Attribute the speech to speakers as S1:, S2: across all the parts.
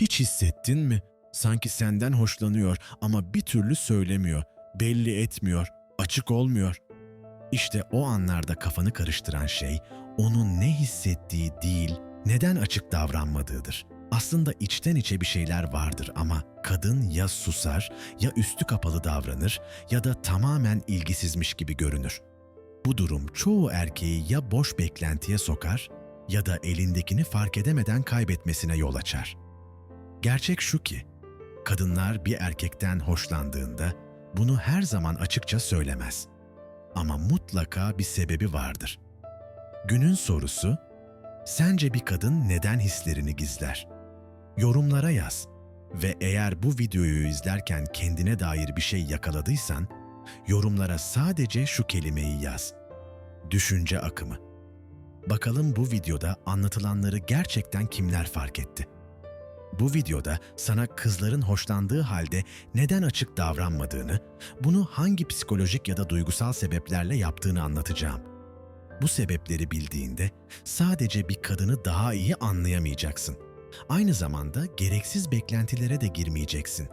S1: Hiç hissettin mi? Sanki senden hoşlanıyor ama bir türlü söylemiyor, belli etmiyor, açık olmuyor. İşte o anlarda kafanı karıştıran şey onun ne hissettiği değil, neden açık davranmadığıdır. Aslında içten içe bir şeyler vardır ama kadın ya susar, ya üstü kapalı davranır ya da tamamen ilgisizmiş gibi görünür. Bu durum çoğu erkeği ya boş beklentiye sokar ya da elindekini fark edemeden kaybetmesine yol açar. Gerçek şu ki, kadınlar bir erkekten hoşlandığında bunu her zaman açıkça söylemez. Ama mutlaka bir sebebi vardır. Günün sorusu, sence bir kadın neden hislerini gizler? Yorumlara yaz ve eğer bu videoyu izlerken kendine dair bir şey yakaladıysan, yorumlara sadece şu kelimeyi yaz. Düşünce akımı. Bakalım bu videoda anlatılanları gerçekten kimler fark etti? Bu videoda sana kızların hoşlandığı halde neden açık davranmadığını, bunu hangi psikolojik ya da duygusal sebeplerle yaptığını anlatacağım. Bu sebepleri bildiğinde sadece bir kadını daha iyi anlayamayacaksın. Aynı zamanda gereksiz beklentilere de girmeyeceksin.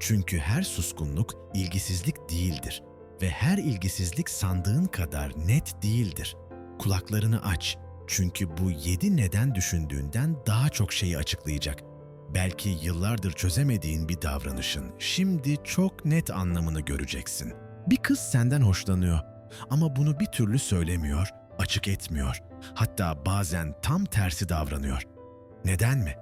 S1: Çünkü her suskunluk ilgisizlik değildir ve her ilgisizlik sandığın kadar net değildir. Kulaklarını aç çünkü bu yedi neden düşündüğünden daha çok şeyi açıklayacak. Belki yıllardır çözemediğin bir davranışın şimdi çok net anlamını göreceksin. Bir kız senden hoşlanıyor ama bunu bir türlü söylemiyor, açık etmiyor. Hatta bazen tam tersi davranıyor. Neden mi?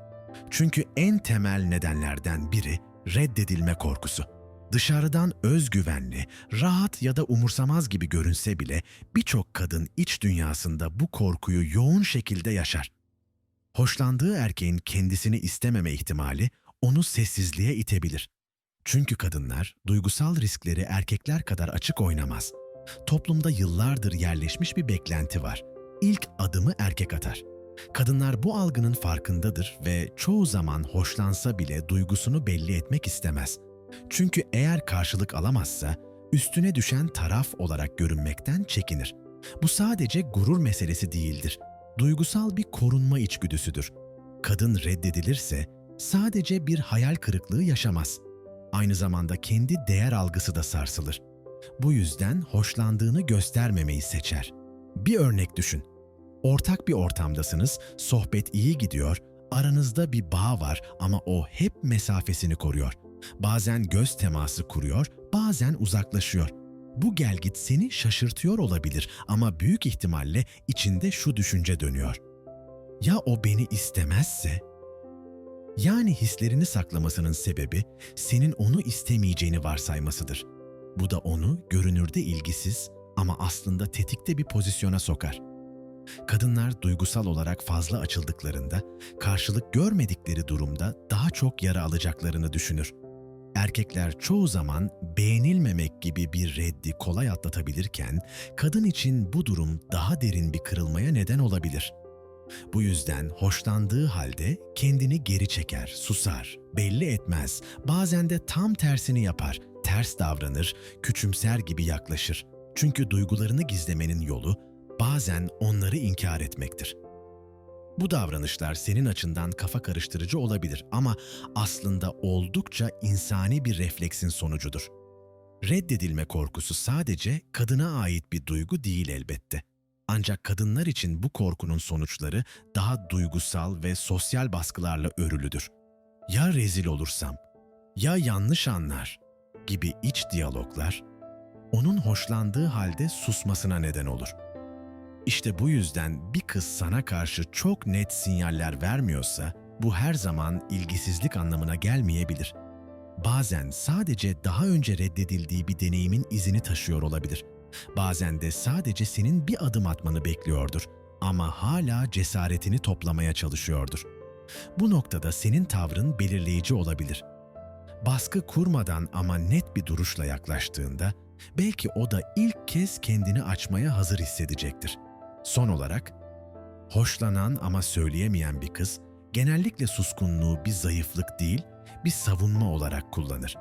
S1: Çünkü en temel nedenlerden biri reddedilme korkusu. Dışarıdan özgüvenli, rahat ya da umursamaz gibi görünse bile birçok kadın iç dünyasında bu korkuyu yoğun şekilde yaşar. Hoşlandığı erkeğin kendisini istememe ihtimali onu sessizliğe itebilir. Çünkü kadınlar duygusal riskleri erkekler kadar açık oynamaz. Toplumda yıllardır yerleşmiş bir beklenti var. İlk adımı erkek atar. Kadınlar bu algının farkındadır ve çoğu zaman hoşlansa bile duygusunu belli etmek istemez. Çünkü eğer karşılık alamazsa üstüne düşen taraf olarak görünmekten çekinir. Bu sadece gurur meselesi değildir. Duygusal bir korunma içgüdüsüdür. Kadın reddedilirse sadece bir hayal kırıklığı yaşamaz. Aynı zamanda kendi değer algısı da sarsılır. Bu yüzden hoşlandığını göstermemeyi seçer. Bir örnek düşün. Ortak bir ortamdasınız, sohbet iyi gidiyor, aranızda bir bağ var ama o hep mesafesini koruyor. Bazen göz teması kuruyor, bazen uzaklaşıyor. Bu gelgit seni şaşırtıyor olabilir ama büyük ihtimalle içinde şu düşünce dönüyor. Ya o beni istemezse? Yani hislerini saklamasının sebebi senin onu istemeyeceğini varsaymasıdır. Bu da onu görünürde ilgisiz ama aslında tetikte bir pozisyona sokar. Kadınlar duygusal olarak fazla açıldıklarında, karşılık görmedikleri durumda daha çok yara alacaklarını düşünür. Erkekler çoğu zaman beğenilmemek gibi bir reddi kolay atlatabilirken, kadın için bu durum daha derin bir kırılmaya neden olabilir. Bu yüzden hoşlandığı halde kendini geri çeker, susar, belli etmez, bazen de tam tersini yapar, ters davranır, küçümser gibi yaklaşır. Çünkü duygularını gizlemenin yolu bazen onları inkar etmektir. Bu davranışlar senin açından kafa karıştırıcı olabilir ama aslında oldukça insani bir refleksin sonucudur. Reddedilme korkusu sadece kadına ait bir duygu değil elbette. Ancak kadınlar için bu korkunun sonuçları daha duygusal ve sosyal baskılarla örülüdür. Ya rezil olursam, ya yanlış anlar gibi iç diyaloglar onun hoşlandığı halde susmasına neden olur. İşte bu yüzden bir kız sana karşı çok net sinyaller vermiyorsa bu her zaman ilgisizlik anlamına gelmeyebilir. Bazen sadece daha önce reddedildiği bir deneyimin izini taşıyor olabilir. Bazen de sadece senin bir adım atmanı bekliyordur ama hala cesaretini toplamaya çalışıyordur. Bu noktada senin tavrın belirleyici olabilir. Baskı kurmadan ama net bir duruşla yaklaştığında belki o da ilk kez kendini açmaya hazır hissedecektir. Son olarak, hoşlanan ama söyleyemeyen bir kız genellikle suskunluğu bir zayıflık değil, bir savunma olarak kullanır.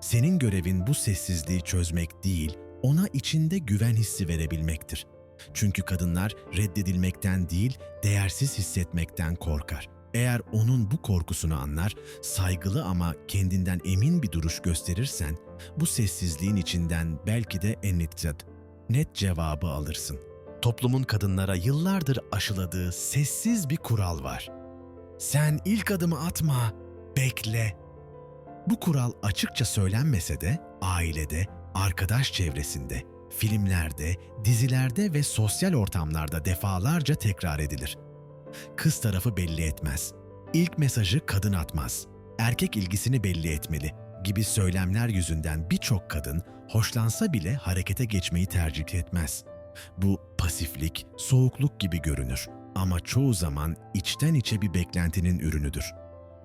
S1: Senin görevin bu sessizliği çözmek değil, ona içinde güven hissi verebilmektir. Çünkü kadınlar reddedilmekten değil, değersiz hissetmekten korkar. Eğer onun bu korkusunu anlar, saygılı ama kendinden emin bir duruş gösterirsen, bu sessizliğin içinden belki de en net, cevabı alırsın. Toplumun kadınlara yıllardır aşıladığı sessiz bir kural var. Sen ilk adımı atma, bekle. Bu kural açıkça söylenmese de ailede, arkadaş çevresinde, filmlerde, dizilerde ve sosyal ortamlarda defalarca tekrar edilir. Kız tarafı belli etmez. İlk mesajı kadın atmaz. Erkek ilgisini belli etmeli gibi söylemler yüzünden birçok kadın hoşlansa bile harekete geçmeyi tercih etmez. Bu pasiflik, soğukluk gibi görünür ama çoğu zaman içten içe bir beklentinin ürünüdür.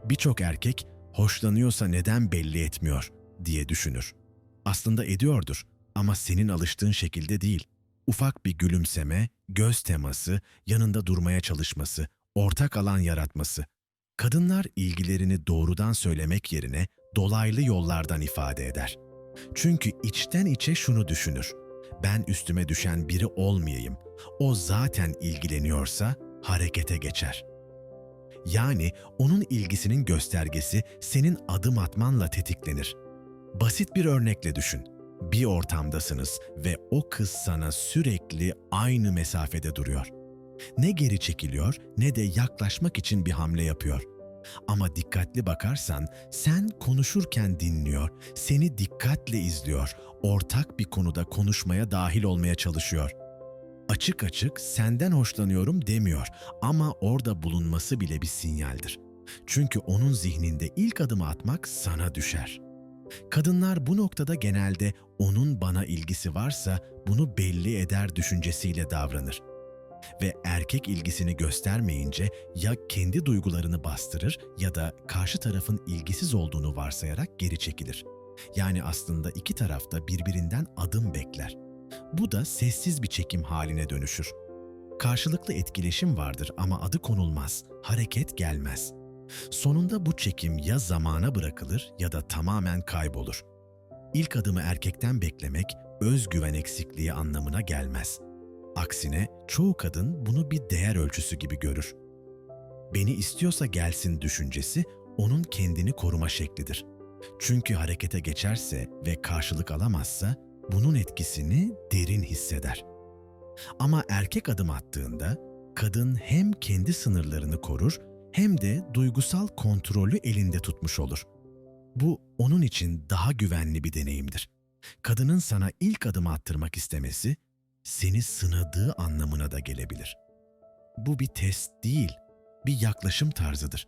S1: Birçok erkek hoşlanıyorsa neden belli etmiyor diye düşünür. Aslında ediyordur ama senin alıştığın şekilde değil. Ufak bir gülümseme, göz teması, yanında durmaya çalışması, ortak alan yaratması. Kadınlar ilgilerini doğrudan söylemek yerine dolaylı yollardan ifade eder. Çünkü içten içe şunu düşünür. Ben üstüme düşen biri olmayayım. O zaten ilgileniyorsa harekete geçer. Yani onun ilgisinin göstergesi senin adım atmanla tetiklenir. Basit bir örnekle düşün. Bir ortamdasınız ve o kız sana sürekli aynı mesafede duruyor. Ne geri çekiliyor ne de yaklaşmak için bir hamle yapıyor. Ama dikkatli bakarsan sen konuşurken dinliyor, seni dikkatle izliyor, ortak bir konuda konuşmaya dahil olmaya çalışıyor. Açık açık senden hoşlanıyorum demiyor ama orada bulunması bile bir sinyaldir. Çünkü onun zihninde ilk adımı atmak sana düşer. Kadınlar bu noktada genelde onun bana ilgisi varsa bunu belli eder düşüncesiyle davranır. Ve erkek ilgisini göstermeyince ya kendi duygularını bastırır ya da karşı tarafın ilgisiz olduğunu varsayarak geri çekilir. Yani aslında iki tarafta birbirinden adım bekler. Bu da sessiz bir çekim haline dönüşür. Karşılıklı etkileşim vardır ama adı konulmaz, hareket gelmez. Sonunda bu çekim ya zamana bırakılır ya da tamamen kaybolur. İlk adımı erkekten beklemek özgüven eksikliği anlamına gelmez. Aksine çoğu kadın bunu bir değer ölçüsü gibi görür. Beni istiyorsa gelsin düşüncesi onun kendini koruma şeklidir. Çünkü harekete geçerse ve karşılık alamazsa bunun etkisini derin hisseder. Ama erkek adım attığında kadın hem kendi sınırlarını korur hem de duygusal kontrolü elinde tutmuş olur. Bu onun için daha güvenli bir deneyimdir. Kadının sana ilk adım attırmak istemesi seni sınadığı anlamına da gelebilir. Bu bir test değil, bir yaklaşım tarzıdır.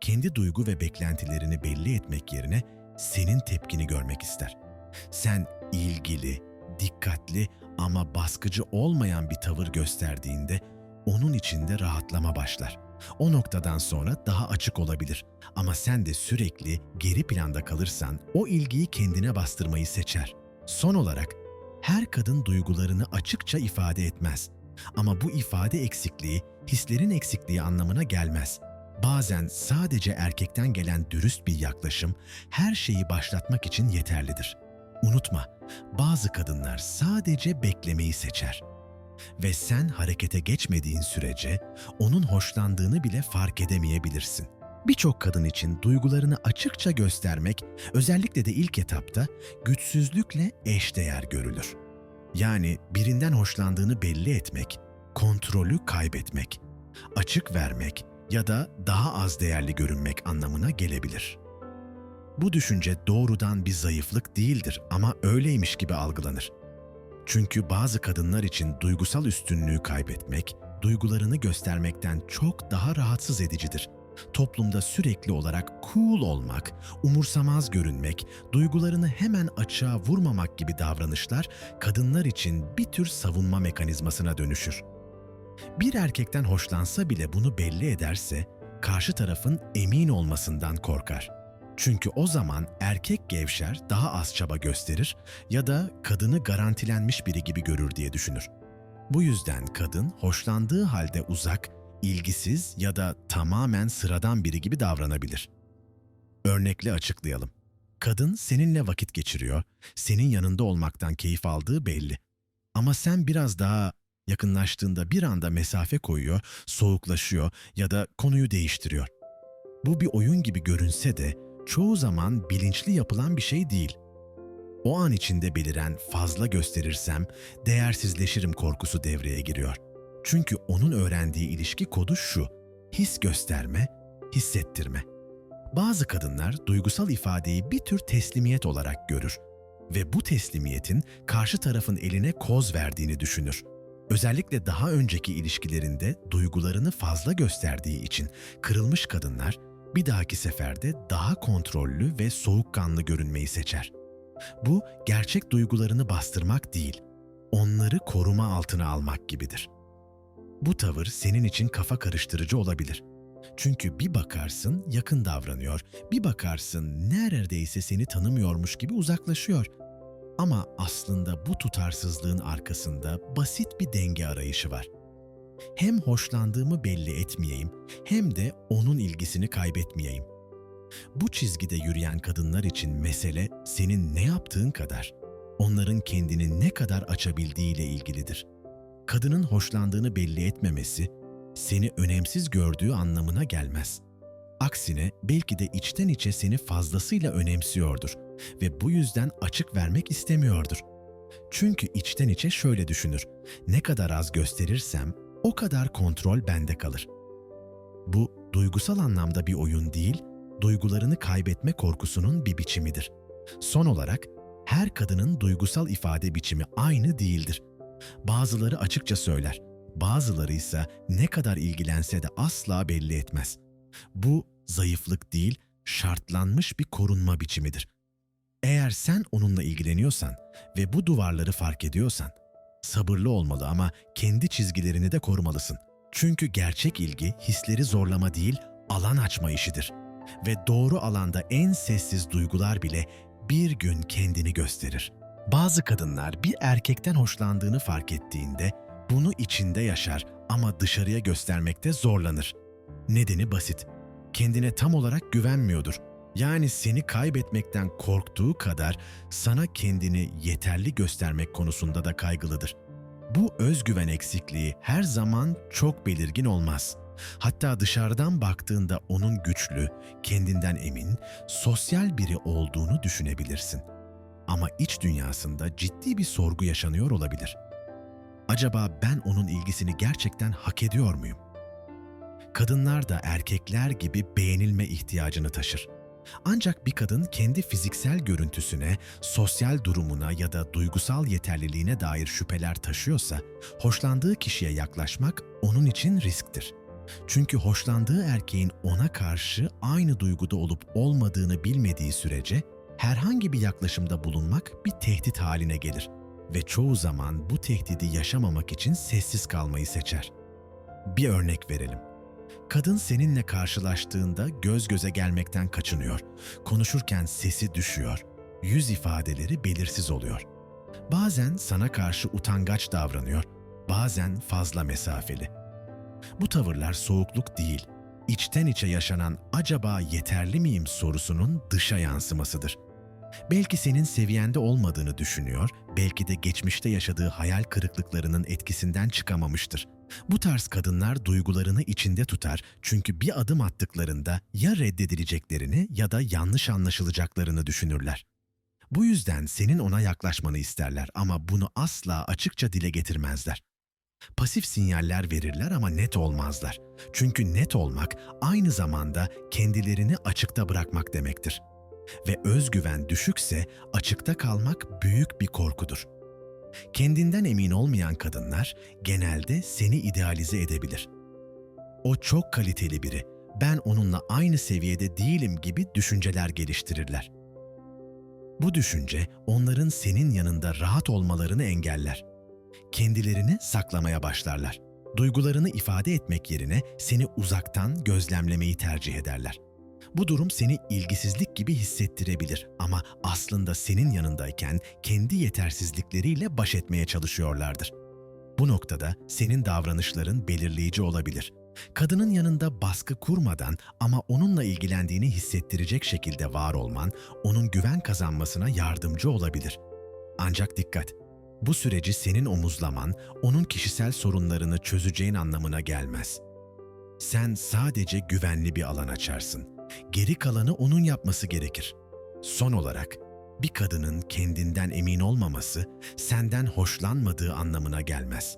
S1: Kendi duygu ve beklentilerini belli etmek yerine senin tepkini görmek ister. Sen ilgili, dikkatli ama baskıcı olmayan bir tavır gösterdiğinde onun içinde rahatlama başlar. O noktadan sonra daha açık olabilir. Ama sen de sürekli geri planda kalırsan o ilgiyi kendine bastırmayı seçer. Son olarak her kadın duygularını açıkça ifade etmez. Ama bu ifade eksikliği hislerin eksikliği anlamına gelmez. Bazen sadece erkekten gelen dürüst bir yaklaşım her şeyi başlatmak için yeterlidir. Unutma, bazı kadınlar sadece beklemeyi seçer. Ve sen harekete geçmediğin sürece onun hoşlandığını bile fark edemeyebilirsin. Birçok kadın için duygularını açıkça göstermek, özellikle de ilk etapta güçsüzlükle eşdeğer görülür. Yani birinden hoşlandığını belli etmek, kontrolü kaybetmek, açık vermek ya da daha az değerli görünmek anlamına gelebilir. Bu düşünce doğrudan bir zayıflık değildir ama öyleymiş gibi algılanır. Çünkü bazı kadınlar için duygusal üstünlüğü kaybetmek, duygularını göstermekten çok daha rahatsız edicidir. Toplumda sürekli olarak cool olmak, umursamaz görünmek, duygularını hemen açığa vurmamak gibi davranışlar kadınlar için bir tür savunma mekanizmasına dönüşür. Bir erkekten hoşlansa bile bunu belli ederse karşı tarafın emin olmasından korkar. Çünkü o zaman erkek gevşer, daha az çaba gösterir ya da kadını garantilenmiş biri gibi görür diye düşünür. Bu yüzden kadın hoşlandığı halde uzak, ilgisiz ya da tamamen sıradan biri gibi davranabilir. Örnekle açıklayalım. Kadın seninle vakit geçiriyor, senin yanında olmaktan keyif aldığı belli. Ama sen biraz daha Yakınlaştığında bir anda mesafe koyuyor, soğuklaşıyor ya da konuyu değiştiriyor. Bu bir oyun gibi görünse de çoğu zaman bilinçli yapılan bir şey değil. O an içinde beliren fazla gösterirsem değersizleşirim korkusu devreye giriyor. Çünkü onun öğrendiği ilişki kodu şu. His gösterme, hissettirme. Bazı kadınlar duygusal ifadeyi bir tür teslimiyet olarak görür ve bu teslimiyetin karşı tarafın eline koz verdiğini düşünür. Özellikle daha önceki ilişkilerinde duygularını fazla gösterdiği için kırılmış kadınlar bir dahaki seferde daha kontrollü ve soğukkanlı görünmeyi seçer. Bu gerçek duygularını bastırmak değil, onları koruma altına almak gibidir. Bu tavır senin için kafa karıştırıcı olabilir. Çünkü bir bakarsın yakın davranıyor, bir bakarsın neredeyse seni tanımıyormuş gibi uzaklaşıyor. Ama aslında bu tutarsızlığın arkasında basit bir denge arayışı var. Hem hoşlandığımı belli etmeyeyim hem de onun ilgisini kaybetmeyeyim. Bu çizgide yürüyen kadınlar için mesele senin ne yaptığın kadar, onların kendini ne kadar açabildiğiyle ilgilidir. Kadının hoşlandığını belli etmemesi, seni önemsiz gördüğü anlamına gelmez. Aksine belki de içten içe seni fazlasıyla önemsiyordur ve bu yüzden açık vermek istemiyordur. Çünkü içten içe şöyle düşünür. Ne kadar az gösterirsem o kadar kontrol bende kalır. Bu duygusal anlamda bir oyun değil, duygularını kaybetme korkusunun bir biçimidir. Son olarak her kadının duygusal ifade biçimi aynı değildir. Bazıları açıkça söyler, bazıları ise ne kadar ilgilense de asla belli etmez. Bu zayıflık değil, şartlanmış bir korunma biçimidir. Eğer sen onunla ilgileniyorsan ve bu duvarları fark ediyorsan, sabırlı olmalı ama kendi çizgilerini de korumalısın. Çünkü gerçek ilgi hisleri zorlama değil, alan açma işidir. Ve doğru alanda en sessiz duygular bile bir gün kendini gösterir. Bazı kadınlar bir erkekten hoşlandığını fark ettiğinde bunu içinde yaşar ama dışarıya göstermekte zorlanır. Nedeni basit. Kendine tam olarak güvenmiyordur. Yani seni kaybetmekten korktuğu kadar sana kendini yeterli göstermek konusunda da kaygılıdır. Bu özgüven eksikliği her zaman çok belirgin olmaz. Hatta dışarıdan baktığında onun güçlü, kendinden emin, sosyal biri olduğunu düşünebilirsin. Ama iç dünyasında ciddi bir sorgu yaşanıyor olabilir. Acaba ben onun ilgisini gerçekten hak ediyor muyum? Kadınlar da erkekler gibi beğenilme ihtiyacını taşır. Ancak bir kadın kendi fiziksel görüntüsüne, sosyal durumuna ya da duygusal yeterliliğine dair şüpheler taşıyorsa, hoşlandığı kişiye yaklaşmak onun için risktir. Çünkü hoşlandığı erkeğin ona karşı aynı duyguda olup olmadığını bilmediği sürece herhangi bir yaklaşımda bulunmak bir tehdit haline gelir ve çoğu zaman bu tehdidi yaşamamak için sessiz kalmayı seçer. Bir örnek verelim. Kadın seninle karşılaştığında göz göze gelmekten kaçınıyor. Konuşurken sesi düşüyor. Yüz ifadeleri belirsiz oluyor. Bazen sana karşı utangaç davranıyor, bazen fazla mesafeli. Bu tavırlar soğukluk değil, içten içe yaşanan acaba yeterli miyim sorusunun dışa yansımasıdır. Belki senin seviyende olmadığını düşünüyor, belki de geçmişte yaşadığı hayal kırıklıklarının etkisinden çıkamamıştır. Bu tarz kadınlar duygularını içinde tutar çünkü bir adım attıklarında ya reddedileceklerini ya da yanlış anlaşılacaklarını düşünürler. Bu yüzden senin ona yaklaşmanı isterler ama bunu asla açıkça dile getirmezler. Pasif sinyaller verirler ama net olmazlar. Çünkü net olmak aynı zamanda kendilerini açıkta bırakmak demektir. Ve özgüven düşükse açıkta kalmak büyük bir korkudur. Kendinden emin olmayan kadınlar genelde seni idealize edebilir. O çok kaliteli biri, ben onunla aynı seviyede değilim gibi düşünceler geliştirirler. Bu düşünce onların senin yanında rahat olmalarını engeller. Kendilerini saklamaya başlarlar. Duygularını ifade etmek yerine seni uzaktan gözlemlemeyi tercih ederler. Bu durum seni ilgisizlik gibi hissettirebilir ama aslında senin yanındayken kendi yetersizlikleriyle baş etmeye çalışıyorlardır. Bu noktada senin davranışların belirleyici olabilir. Kadının yanında baskı kurmadan ama onunla ilgilendiğini hissettirecek şekilde var olman onun güven kazanmasına yardımcı olabilir. Ancak dikkat! Bu süreci senin omuzlaman, onun kişisel sorunlarını çözeceğin anlamına gelmez. Sen sadece güvenli bir alan açarsın. Geri kalanı onun yapması gerekir. Son olarak, bir kadının kendinden emin olmaması, senden hoşlanmadığı anlamına gelmez.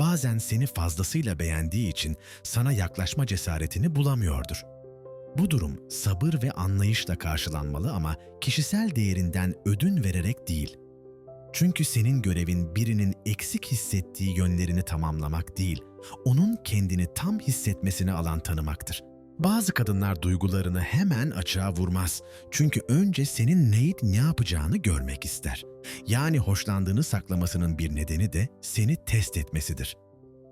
S1: Bazen seni fazlasıyla beğendiği için sana yaklaşma cesaretini bulamıyordur. Bu durum sabır ve anlayışla karşılanmalı ama kişisel değerinden ödün vererek değil. Çünkü senin görevin birinin eksik hissettiği yönlerini tamamlamak değil, onun kendini tam hissetmesine alan tanımaktır. Bazı kadınlar duygularını hemen açığa vurmaz. Çünkü önce senin neyip ne yapacağını görmek ister. Yani hoşlandığını saklamasının bir nedeni de seni test etmesidir.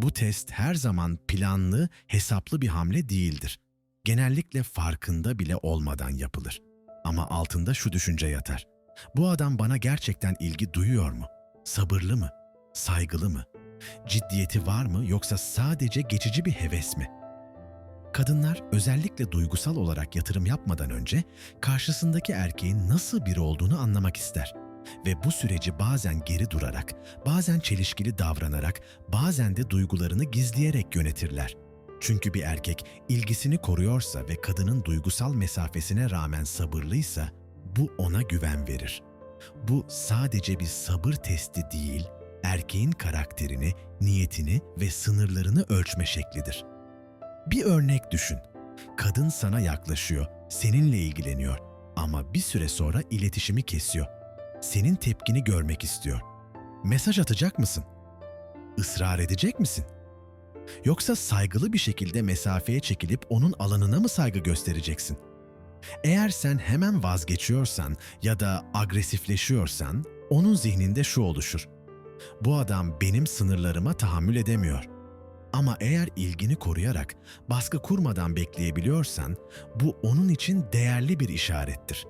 S1: Bu test her zaman planlı, hesaplı bir hamle değildir. Genellikle farkında bile olmadan yapılır. Ama altında şu düşünce yatar. Bu adam bana gerçekten ilgi duyuyor mu? Sabırlı mı? Saygılı mı? Ciddiyeti var mı yoksa sadece geçici bir heves mi? Kadınlar özellikle duygusal olarak yatırım yapmadan önce karşısındaki erkeğin nasıl biri olduğunu anlamak ister. Ve bu süreci bazen geri durarak, bazen çelişkili davranarak, bazen de duygularını gizleyerek yönetirler. Çünkü bir erkek ilgisini koruyorsa ve kadının duygusal mesafesine rağmen sabırlıysa bu ona güven verir. Bu sadece bir sabır testi değil, erkeğin karakterini, niyetini ve sınırlarını ölçme şeklidir. Bir örnek düşün. Kadın sana yaklaşıyor, seninle ilgileniyor ama bir süre sonra iletişimi kesiyor. Senin tepkini görmek istiyor. Mesaj atacak mısın? Israr edecek misin? Yoksa saygılı bir şekilde mesafeye çekilip onun alanına mı saygı göstereceksin? Eğer sen hemen vazgeçiyorsan ya da agresifleşiyorsan, onun zihninde şu oluşur. Bu adam benim sınırlarıma tahammül edemiyor. Ama eğer ilgini koruyarak, baskı kurmadan bekleyebiliyorsan, bu onun için değerli bir işarettir.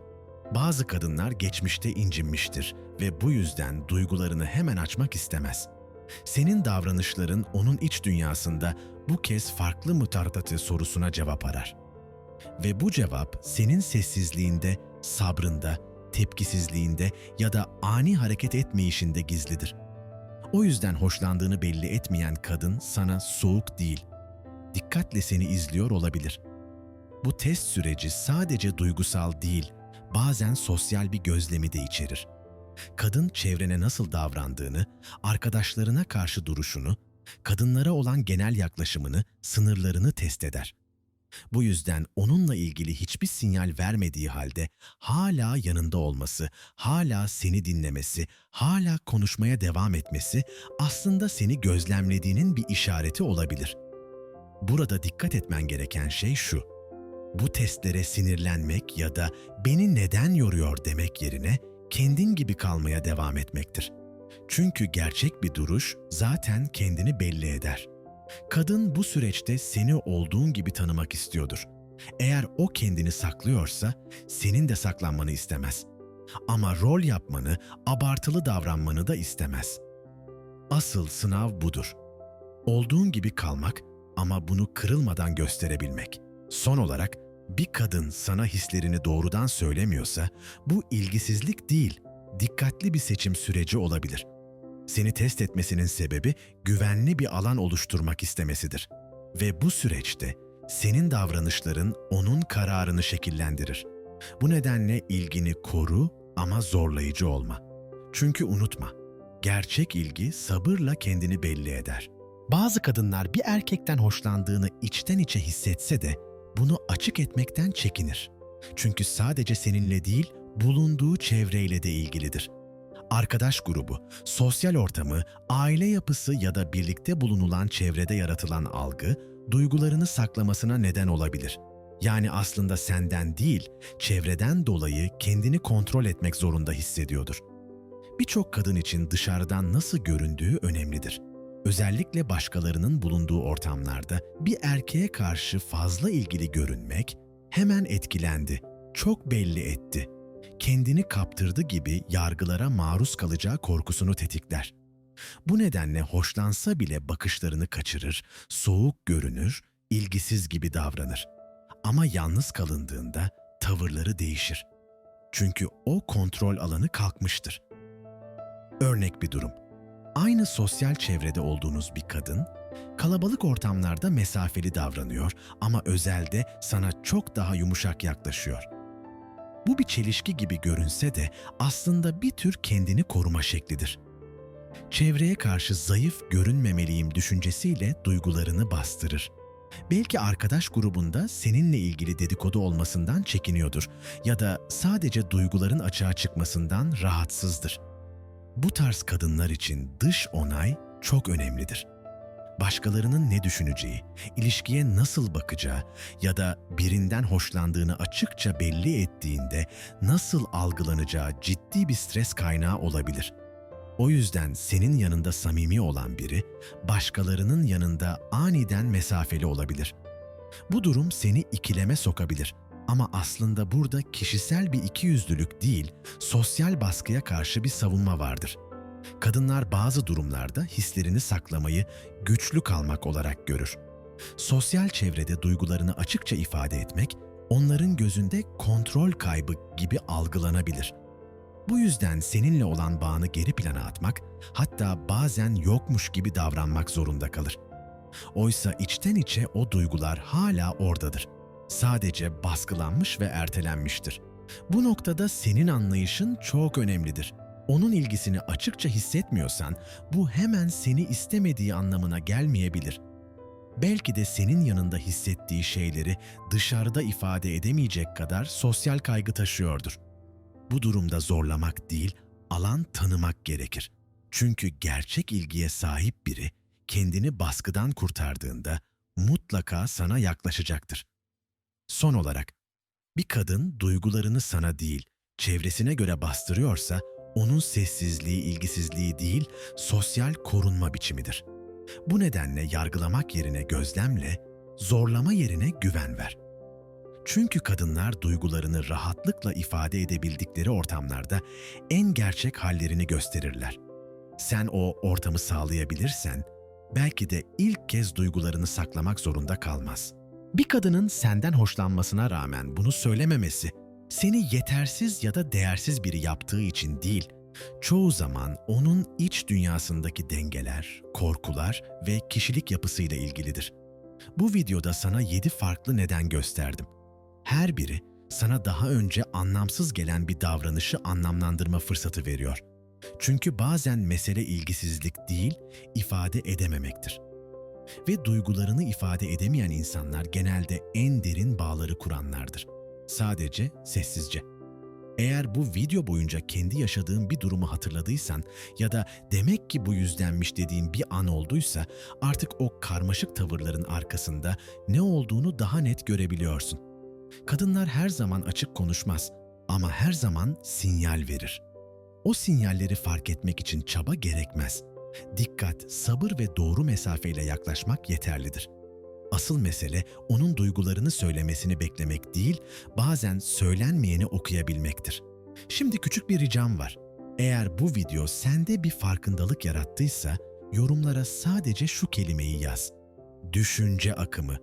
S1: Bazı kadınlar geçmişte incinmiştir ve bu yüzden duygularını hemen açmak istemez. Senin davranışların onun iç dünyasında bu kez farklı mı sorusuna cevap arar. Ve bu cevap senin sessizliğinde, sabrında, tepkisizliğinde ya da ani hareket etmeyişinde gizlidir. O yüzden hoşlandığını belli etmeyen kadın sana soğuk değil, dikkatle seni izliyor olabilir. Bu test süreci sadece duygusal değil, bazen sosyal bir gözlemi de içerir. Kadın çevrene nasıl davrandığını, arkadaşlarına karşı duruşunu, kadınlara olan genel yaklaşımını, sınırlarını test eder. Bu yüzden onunla ilgili hiçbir sinyal vermediği halde hala yanında olması, hala seni dinlemesi, hala konuşmaya devam etmesi aslında seni gözlemlediğinin bir işareti olabilir. Burada dikkat etmen gereken şey şu. Bu testlere sinirlenmek ya da beni neden yoruyor demek yerine kendin gibi kalmaya devam etmektir. Çünkü gerçek bir duruş zaten kendini belli eder.'' Kadın bu süreçte seni olduğun gibi tanımak istiyordur. Eğer o kendini saklıyorsa senin de saklanmanı istemez. Ama rol yapmanı, abartılı davranmanı da istemez. Asıl sınav budur. Olduğun gibi kalmak ama bunu kırılmadan gösterebilmek. Son olarak bir kadın sana hislerini doğrudan söylemiyorsa bu ilgisizlik değil, dikkatli bir seçim süreci olabilir.'' Seni test etmesinin sebebi güvenli bir alan oluşturmak istemesidir. Ve bu süreçte senin davranışların onun kararını şekillendirir. Bu nedenle ilgini koru ama zorlayıcı olma. Çünkü unutma, gerçek ilgi sabırla kendini belli eder. Bazı kadınlar bir erkekten hoşlandığını içten içe hissetse de bunu açık etmekten çekinir. Çünkü sadece seninle değil, bulunduğu çevreyle de ilgilidir arkadaş grubu, sosyal ortamı, aile yapısı ya da birlikte bulunulan çevrede yaratılan algı, duygularını saklamasına neden olabilir. Yani aslında senden değil, çevreden dolayı kendini kontrol etmek zorunda hissediyordur. Birçok kadın için dışarıdan nasıl göründüğü önemlidir. Özellikle başkalarının bulunduğu ortamlarda bir erkeğe karşı fazla ilgili görünmek hemen etkilendi, çok belli etti kendini kaptırdı gibi yargılara maruz kalacağı korkusunu tetikler. Bu nedenle hoşlansa bile bakışlarını kaçırır, soğuk görünür, ilgisiz gibi davranır. Ama yalnız kalındığında tavırları değişir. Çünkü o kontrol alanı kalkmıştır. Örnek bir durum. Aynı sosyal çevrede olduğunuz bir kadın, kalabalık ortamlarda mesafeli davranıyor ama özelde sana çok daha yumuşak yaklaşıyor. Bu bir çelişki gibi görünse de aslında bir tür kendini koruma şeklidir. Çevreye karşı zayıf görünmemeliyim düşüncesiyle duygularını bastırır. Belki arkadaş grubunda seninle ilgili dedikodu olmasından çekiniyordur ya da sadece duyguların açığa çıkmasından rahatsızdır. Bu tarz kadınlar için dış onay çok önemlidir. Başkalarının ne düşüneceği, ilişkiye nasıl bakacağı ya da birinden hoşlandığını açıkça belli ettiğinde nasıl algılanacağı ciddi bir stres kaynağı olabilir. O yüzden senin yanında samimi olan biri, başkalarının yanında aniden mesafeli olabilir. Bu durum seni ikileme sokabilir. Ama aslında burada kişisel bir ikiyüzlülük değil, sosyal baskıya karşı bir savunma vardır. Kadınlar bazı durumlarda hislerini saklamayı güçlü kalmak olarak görür. Sosyal çevrede duygularını açıkça ifade etmek, onların gözünde kontrol kaybı gibi algılanabilir. Bu yüzden seninle olan bağını geri plana atmak, hatta bazen yokmuş gibi davranmak zorunda kalır. Oysa içten içe o duygular hala oradadır. Sadece baskılanmış ve ertelenmiştir. Bu noktada senin anlayışın çok önemlidir. Onun ilgisini açıkça hissetmiyorsan bu hemen seni istemediği anlamına gelmeyebilir. Belki de senin yanında hissettiği şeyleri dışarıda ifade edemeyecek kadar sosyal kaygı taşıyordur. Bu durumda zorlamak değil, alan tanımak gerekir. Çünkü gerçek ilgiye sahip biri kendini baskıdan kurtardığında mutlaka sana yaklaşacaktır. Son olarak, bir kadın duygularını sana değil, çevresine göre bastırıyorsa onun sessizliği, ilgisizliği değil, sosyal korunma biçimidir. Bu nedenle yargılamak yerine gözlemle, zorlama yerine güven ver. Çünkü kadınlar duygularını rahatlıkla ifade edebildikleri ortamlarda en gerçek hallerini gösterirler. Sen o ortamı sağlayabilirsen, belki de ilk kez duygularını saklamak zorunda kalmaz. Bir kadının senden hoşlanmasına rağmen bunu söylememesi, seni yetersiz ya da değersiz biri yaptığı için değil, çoğu zaman onun iç dünyasındaki dengeler, korkular ve kişilik yapısıyla ilgilidir. Bu videoda sana 7 farklı neden gösterdim. Her biri sana daha önce anlamsız gelen bir davranışı anlamlandırma fırsatı veriyor. Çünkü bazen mesele ilgisizlik değil, ifade edememektir. Ve duygularını ifade edemeyen insanlar genelde en derin bağları kuranlardır. Sadece sessizce. Eğer bu video boyunca kendi yaşadığın bir durumu hatırladıysan ya da demek ki bu yüzdenmiş dediğin bir an olduysa artık o karmaşık tavırların arkasında ne olduğunu daha net görebiliyorsun. Kadınlar her zaman açık konuşmaz ama her zaman sinyal verir. O sinyalleri fark etmek için çaba gerekmez. Dikkat, sabır ve doğru mesafeyle yaklaşmak yeterlidir. Asıl mesele onun duygularını söylemesini beklemek değil, bazen söylenmeyeni okuyabilmektir. Şimdi küçük bir ricam var. Eğer bu video sende bir farkındalık yarattıysa, yorumlara sadece şu kelimeyi yaz. Düşünce akımı.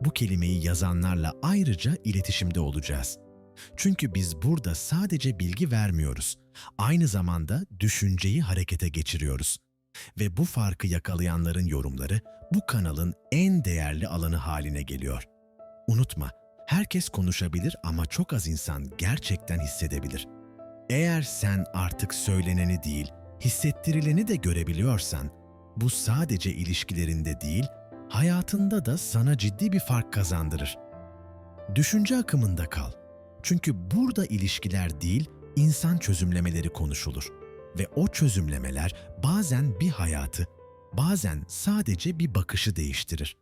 S1: Bu kelimeyi yazanlarla ayrıca iletişimde olacağız. Çünkü biz burada sadece bilgi vermiyoruz. Aynı zamanda düşünceyi harekete geçiriyoruz. Ve bu farkı yakalayanların yorumları bu kanalın en değerli alanı haline geliyor. Unutma, herkes konuşabilir ama çok az insan gerçekten hissedebilir. Eğer sen artık söyleneni değil, hissettirileni de görebiliyorsan, bu sadece ilişkilerinde değil, hayatında da sana ciddi bir fark kazandırır. Düşünce akımında kal. Çünkü burada ilişkiler değil, insan çözümlemeleri konuşulur ve o çözümlemeler bazen bir hayatı, bazen sadece bir bakışı değiştirir.